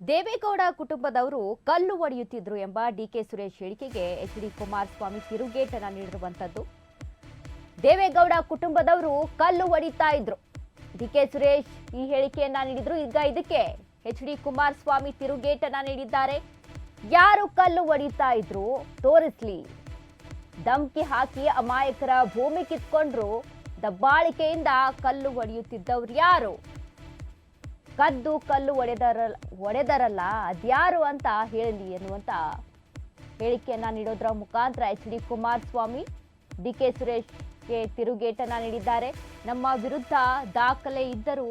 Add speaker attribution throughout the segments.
Speaker 1: ದೇವೇಗೌಡ ಕುಟುಂಬದವರು ಕಲ್ಲು ಒಡೆಯುತ್ತಿದ್ರು ಎಂಬ ಡಿಕೆ ಸುರೇಶ್ ಹೇಳಿಕೆಗೆ ಎಚ್ ಡಿ ಕುಮಾರಸ್ವಾಮಿ ತಿರುಗೇಟನ ನೀಡಿರುವಂತದ್ದು ದೇವೇಗೌಡ ಕುಟುಂಬದವರು ಕಲ್ಲು ಒಡಿತಾ ಇದ್ರು. ಡಿಕೆ ಸುರೇಶ್ ಈ ಹೇಳಿಕೆಯನ್ನ ನೀಡಿದ್ರು. ಈಗ ಇದಕ್ಕೆ ಎಚ್ ಡಿ ಕುಮಾರಸ್ವಾಮಿ ತಿರುಗೇಟನ ನೀಡಿದ್ದಾರೆ. ಯಾರು ಕಲ್ಲು ಒಡಿತಾ ಇದ್ರು ತೋರಿಸ್ಲಿ. ಧಮ್ಕಿ ಹಾಕಿ ಅಮಾಯಕರ ಭೂಮಿ ಕಿತ್ಕೊಂಡ್ರು. ದಬ್ಬಾಳಿಕೆಯಿಂದ ಕಲ್ಲು ಒಡೆಯುತ್ತಿದ್ದವ್ರು ಯಾರು? ಕದ್ದು ಕಲ್ಲು ಒಡೆದರ, ಒಡೆದರಲ್ಲ, ಅದ್ಯಾರು ಅಂತ ಹೇಳಲಿ ಎನ್ನುವಂಥ ಹೇಳಿಕೆಯನ್ನ ನೀಡೋದ್ರ ಮುಖಾಂತರ H D Kumaraswamy, D K ಸುರೇಶ್ಗೆ ತಿರುಗೇಟನ್ನು ನೀಡಿದ್ದಾರೆ. ನಮ್ಮ ವಿರುದ್ಧ ದಾಖಲೆ ಇದ್ದರೂ,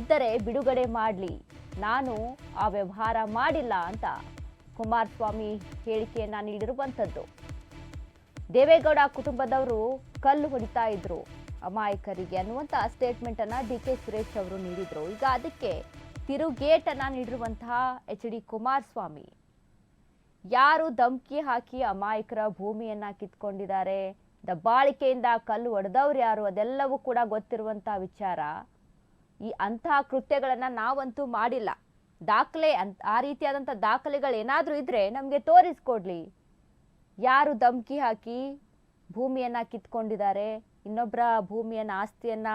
Speaker 1: ಇದ್ದರೆ ಬಿಡುಗಡೆ ಮಾಡಲಿ. ನಾನು ಆ ವ್ಯವಹಾರ ಮಾಡಿಲ್ಲ ಅಂತ ಕುಮಾರಸ್ವಾಮಿ ಹೇಳಿಕೆಯನ್ನ ನೀಡಿರುವಂಥದ್ದು. ದೇವೇಗೌಡ ಕುಟುಂಬದವರು ಕಲ್ಲು ಹೊಡಿತಾ ಇದ್ರು. ಅಮಾಯಕರಿಗೆ ಅನ್ನುವಂತ ಸ್ಟೇಟ್ಮೆಂಟ್ ಅನ್ನ ಡಿ ಕೆ ಸುರೇಶ್ ಅವರು ನೀಡಿದರು. ಈಗ ಅದಕ್ಕೆ ತಿರುಗೇಟನ್ನು ನೀಡಿರುವಂತಹ ಎಚ್ ಡಿ ಕುಮಾರಸ್ವಾಮಿ, ಯಾರು ಧಮ್ಕಿ ಹಾಕಿ ಅಮಾಯಕರ ಭೂಮಿಯನ್ನು ಕಿತ್ಕೊಂಡಿದ್ದಾರೆ, ದಬ್ಬಾಳಿಕೆಯಿಂದ ಕಲ್ಲು ಒಡೆದವ್ರು ಯಾರು ಅದೆಲ್ಲವೂ ಕೂಡ ಗೊತ್ತಿರುವಂಥ ವಿಚಾರ. ಈ ಅಂತಹ ಕೃತ್ಯಗಳನ್ನು ನಾವಂತೂ ಮಾಡಿಲ್ಲ. ದಾಖಲೆ ಅಂತ, ಆ ರೀತಿಯಾದಂಥ ದಾಖಲೆಗಳು ಏನಾದರೂ ಇದ್ದರೆ ನಮಗೆ ತೋರಿಸ್ಕೊಡ್ಲಿ. ಯಾರು ಧಮ್ಕಿ ಹಾಕಿ ಭೂಮಿಯನ್ನು ಕಿತ್ಕೊಂಡಿದ್ದಾರೆ ಇನ್ನೊಬ್ಬರ ಭೂಮಿಯನ್ನ, ಆಸ್ತಿಯನ್ನ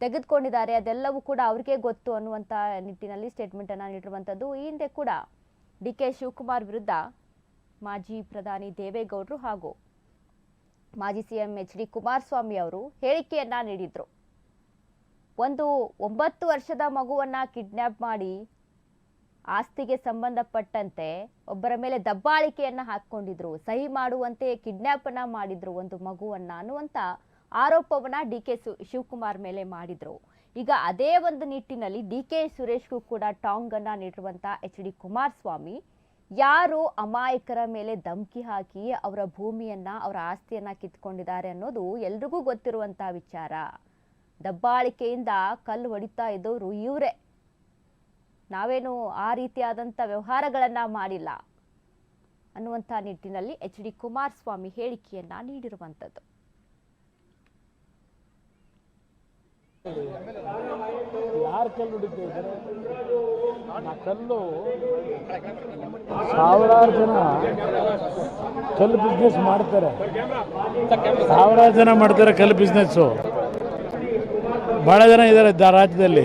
Speaker 1: ತೆಗೆದುಕೊಂಡಿದ್ದಾರೆ, ಅದೆಲ್ಲವೂ ಕೂಡ ಅವ್ರಿಗೆ ಗೊತ್ತು ಅನ್ನುವಂಥ ನಿಟ್ಟಿನಲ್ಲಿ ಸ್ಟೇಟ್ಮೆಂಟ್ ಅನ್ನ ನೀಡಿರುವಂಥದ್ದು ಈ ಹಿಂದೆ ಕೂಡ ಡಿ ಕೆ ಶಿವಕುಮಾರ್ ವಿರುದ್ಧ ಮಾಜಿ ಪ್ರಧಾನಿ ದೇವೇಗೌಡರು ಹಾಗೂ ಮಾಜಿ ಸಿಎಂ ಎಚ್ ಡಿ ಕುಮಾರಸ್ವಾಮಿ ಅವರು ಹೇಳಿಕೆಯನ್ನ ನೀಡಿದ್ರು. ಒಂದು ಒಂಬತ್ತು ವರ್ಷದ ಮಗುವನ್ನ ಕಿಡ್ನ್ಯಾಪ್ ಮಾಡಿ ಆಸ್ತಿಗೆ ಸಂಬಂಧಪಟ್ಟಂತೆ ಒಬ್ಬರ ಮೇಲೆ ದಬ್ಬಾಳಿಕೆಯನ್ನ ಹಾಕೊಂಡಿದ್ರು ಸಹಿ ಮಾಡುವಂತೆ ಕಿಡ್ನ್ಯಾಪ್ ಅನ್ನ ಮಾಡಿದ್ರು ಒಂದು ಮಗುವನ್ನ ಅನ್ನುವಂತ ಆರೋಪವನ್ನ ಡಿ ಕೆ ಶಿವಕುಮಾರ್ ಮೇಲೆ ಮಾಡಿದ್ರು. ಈಗ ಅದೇ ಒಂದು ನಿಟ್ಟಿನಲ್ಲಿ ಡಿ ಕೆ ಸುರೇಶ್ಗೂ ಕೂಡ ಟಾಂಗ್ ಅನ್ನ ನೀಡಿರುವಂತ ಎಚ್ ಡಿ ಕುಮಾರಸ್ವಾಮಿ, ಯಾರು ಅಮಾಯಕರ ಮೇಲೆ ಧಮ್ಕಿ ಹಾಕಿ ಅವರ ಭೂಮಿಯನ್ನ, ಅವರ ಆಸ್ತಿಯನ್ನ ಕಿತ್ಕೊಂಡಿದ್ದಾರೆ ಅನ್ನೋದು ಎಲ್ರಿಗೂ ಗೊತ್ತಿರುವಂತ ವಿಚಾರ. ದಬ್ಬಾಳಿಕೆಯಿಂದ ಕಲ್ಲು ಹೊಡಿತಾ ಇದ್ದವರು ಇವರೇ. ನಾವೇನು ಆ ರೀತಿಯಾದಂಥ ವ್ಯವಹಾರಗಳನ್ನು ಮಾಡಿಲ್ಲ ಅನ್ನುವಂಥ ನಿಟ್ಟಿನಲ್ಲಿ ಎಚ್ ಡಿ ಕುಮಾರಸ್ವಾಮಿ ಹೇಳಿಕೆಯನ್ನು ನೀಡಿರುವಂಥದ್ದು.
Speaker 2: ಯಾರು ಕಲ್ಲು ಕಲ್ಲು ಸಾವಿರಾರು ಜನ ಕಲ್ಲು ಬಿಸ್ನೆಸ್ ಮಾಡ್ತಾರೆ. ಸಾವಿರಾರು ಜನ ಮಾಡ್ತಾರೆ ಕಲ್ಲು ಬಿಸ್ನೆಸ್ಸು ಭಾಳ ಜನ ಇದ್ದಾರೆ ರಾಜ್ಯದಲ್ಲಿ.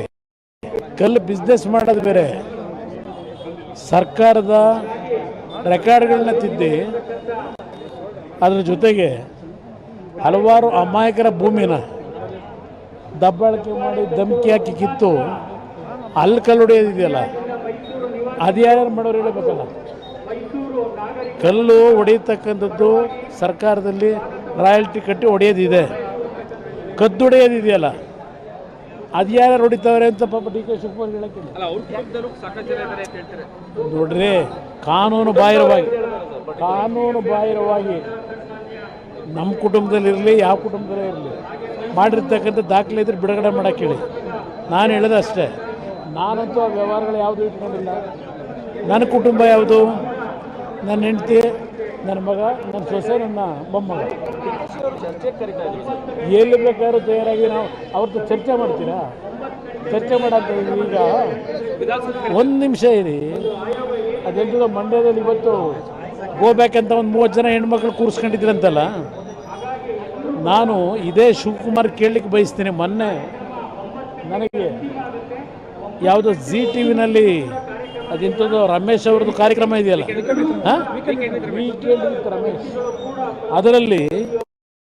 Speaker 2: ಕಲ್ಲು ಬಿಸ್ನೆಸ್ ಮಾಡೋದು ಬೇರೆ. ಸರ್ಕಾರದ ರೆಕಾರ್ಡ್ಗಳನ್ನ ತಿದ್ದಿ, ಅದರ ಜೊತೆಗೆ ಹಲವಾರು ಅಮಾಯಕರ ಭೂಮಿನ ದಬ್ಬಾಳಿಕೆ ಮಾಡಿ ಧಮಕಿ ಹಾಕಿ ಕಿತ್ತು, ಅಲ್ಲಿ ಕಲ್ಲು ಹೊಡೆಯೋದಿದೆಯಲ್ಲ ಅದು ಯಾರ್ಯಾರು ಮಾಡೋರು ಹೇಳಬೇಕಲ್ಲ. ಕಲ್ಲು ಹೊಡೆಯತಕ್ಕಂಥದ್ದು ಸರ್ಕಾರದಲ್ಲಿ ರಾಯಲ್ಟಿ ಕಟ್ಟಿ ಹೊಡೆಯೋದಿದೆ. ಕದ್ದು ಹೊಡೆಯೋದಿದೆಯಲ್ಲ. ಅದು ಯಾರ್ಯಾರು ಹೊಡಿತಾವ್ರೆ ಅಂತ ಪಾಪ ಡಿ ಕೆ ಶಿವಕುಮಾರ್ ಹೇಳಕ್ಕಿಲ್ಲ ನೋಡ್ರಿ ಕಾನೂನು ಬಾಹಿರವಾಗಿ ಕಾನೂನು ಬಾಹಿರವಾಗಿ ನಮ್ಮ ಕುಟುಂಬದಲ್ಲಿ ಇರಲಿ ಯಾವ ಕುಟುಂಬದಲ್ಲೇ ಇರಲಿ. ಮಾಡಿರ್ತಕ್ಕಂಥ ದಾಖಲೆ ಇದ್ರೆ ಬಿಡುಗಡೆ ಮಾಡಕ್ಕೆ ಹೇಳಿ. ನಾನು ಹೇಳೋದು ಅಷ್ಟೇ. ನಾನಂತೂ ಆ ವ್ಯವಹಾರಗಳು ಯಾವುದು ಇಟ್ಕೊಂಡಿಲ್ಲ. ನನ್ನ ಕುಟುಂಬ ಯಾವುದು? ನನ್ನ ಹೆಂಡತಿ ನನ್ನ ಮಗ, ನನ್ನ ಸೊಸೆ, ನನ್ನ ಮೊಮ್ಮಗ. ಎಲ್ಲಿ ಬೇಕಾದ್ರೂ ತಯಾರಾಗಿ ನಾವು ಅವ್ರದ್ದು ಚರ್ಚೆ ಮಾಡ್ತೀರಾ? ಚರ್ಚೆ ಮಾಡಂತ ಈಗ. ಒಂದು ನಿಮಿಷ ಇರಿ. ಅದೆಲ್ಲ ಮಂಡ್ಯದಲ್ಲಿ ಇವತ್ತು ಗೋಬ್ಯಾಕ್ ಅಂತ ಒಂದು ಮೂವತ್ತು ಜನ ಹೆಣ್ಮಕ್ಳು ಕೂರಿಸ್ಕೊಂಡಿದ್ರಂತಲ್ಲ ನಾನು ಇದೇ ಶಿವಕುಮಾರ್ ಕೇಳಲಿಕ್ಕೆ ಬಯಸ್ತೀನಿ ಮೊನ್ನೆ ನನಗೆ ಯಾವುದೋ ಜಿ ಟಿ ವಿನಲ್ಲಿ ಅದೆಂಥದ್ದು ರಮೇಶ್ ಅವ್ರದ್ದು ಕಾರ್ಯಕ್ರಮ ಇದೆಯಲ್ಲ? ಹಾಂ? ರಮೇಶ್. ಅದರಲ್ಲಿ